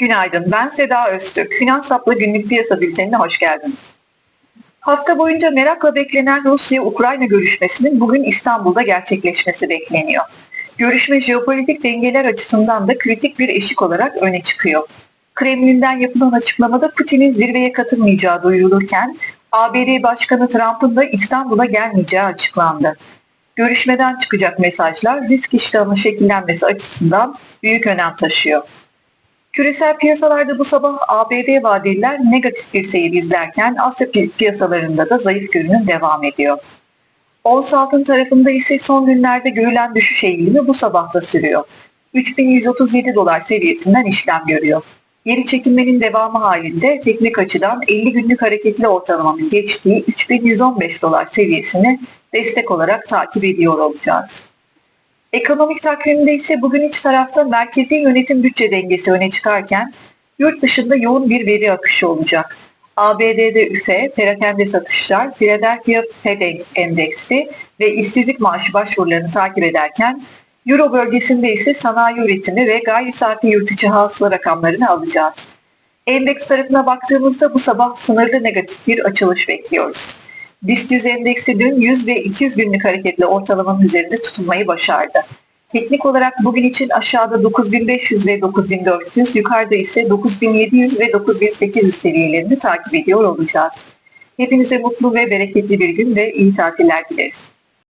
Günaydın, ben Seda Öztürk. Finans Haplı Günlük Piyasa Bülteni'ne hoş geldiniz. Hafta boyunca merakla beklenen Rusya-Ukrayna görüşmesinin bugün İstanbul'da gerçekleşmesi bekleniyor. Görüşme jeopolitik dengeler açısından da kritik bir eşik olarak öne çıkıyor. Kremlin'den yapılan açıklamada Putin'in zirveye katılmayacağı duyurulurken ABD Başkanı Trump'ın da İstanbul'a gelmeyeceği açıklandı. Görüşmeden çıkacak mesajlar risk iştahının şekillenmesi açısından büyük önem taşıyor. Küresel piyasalarda bu sabah ABD vadeliler negatif bir seyir izlerken Asya pi- piyasalarında da zayıf görünüm devam ediyor. Ons altın tarafında ise son günlerde görülen düşüş eğilimi bu sabah da sürüyor. 3137 dolar seviyesinden işlem görüyor. Geri çekilmenin devamı halinde teknik açıdan 50 günlük hareketli ortalamanın geçtiği 3115 dolar seviyesini destek olarak takip ediyor olacağız. Ekonomik takvimde ise bugün iç tarafta merkezi yönetim bütçe dengesi öne çıkarken yurt dışında yoğun bir veri akışı olacak. ABD'de üfe, perakende satışlar, Philadelphia Fed endeksi ve işsizlik maaşı başvurularını takip ederken Euro bölgesinde ise sanayi üretimi ve gayri safi yurt içi hasıla rakamlarını alacağız. Endeks tarafına baktığımızda bu sabah sınırlı negatif bir açılış bekliyoruz. BIST 100 endeksi dün 100 ve 200 günlük hareketli ortalamanın üzerinde tutunmayı başardı. Teknik olarak bugün için aşağıda 9500 ve 9400, yukarıda ise 9700 ve 9800 seviyelerini takip ediyor olacağız. Hepinize mutlu ve bereketli bir gün ve iyi tatiller dileriz.